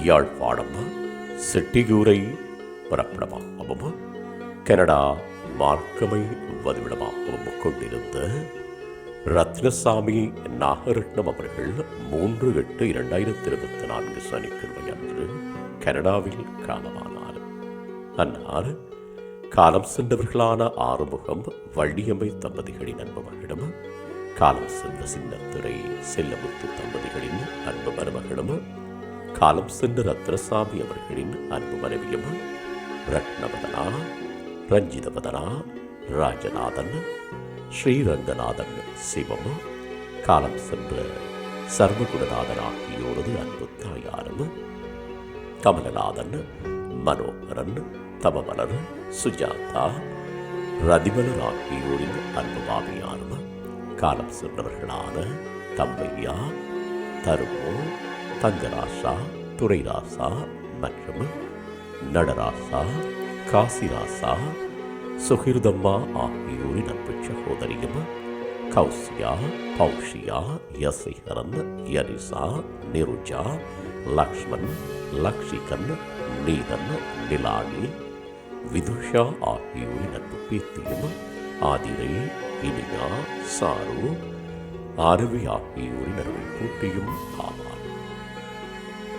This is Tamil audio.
யாழ்ப்பாணம் செட்டியூரை பிறப்பிடமாகவும் கனடா மார்க்கமை வதிவிடமாகவும் கொண்டிருந்த ரத்னசாமி நாகரட்னம் அவர்கள் மூன்று எட்டு இரண்டாயிரத்தி இருபத்தி நான்கு சனிக்கிழமை அன்று கனடாவில் காலமானார். அன்னார் காலம் சென்றவர்களான ஆறுமுகம் வள்ளியம்மை தம்பதிகளின் அன்பு காலம் சென்ற சின்னத்துறை செல்லமுத்து தம்பதிகளின் அன்பு மருமகளும் காலம் சென்ற ரத்னசாமி அவர்களின் அன்பு மனைவியும் ரத்னவதனா ரஞ்சிதவதனா ராஜநாதன் ஸ்ரீரங்கநாதன் சிவம் காலம் சென்ற சர்வகுணநாதன் ஆகியோரது அன்பு தாயாரும் கமலநாதன் மனோகரன் தமமலர் சுஜாதா ரதிமலர் ஆகியோரின் அன்பு மாமியாரும் காலம் சென்றவர்களான தம்பையா தருமோ தங்கராசா துரைராசா மற்றும் நடராசா காசிராசா சுகிர்தம்மா ஆகியோரின் அன்பு சகோதரியும் கௌசியா பௌஷியா யசிஹரன் யரிசா நிருஜா லக்ஷ்மண் லக்ஷிகன் நீதன் நிலானி விதுஷா ஆகியோரின் அன்பு பேத்தியும் ஆதிரை இனியா சாரு ஆரவி ஆகியோரின் அன்பை பூட்டியும் ஆகும்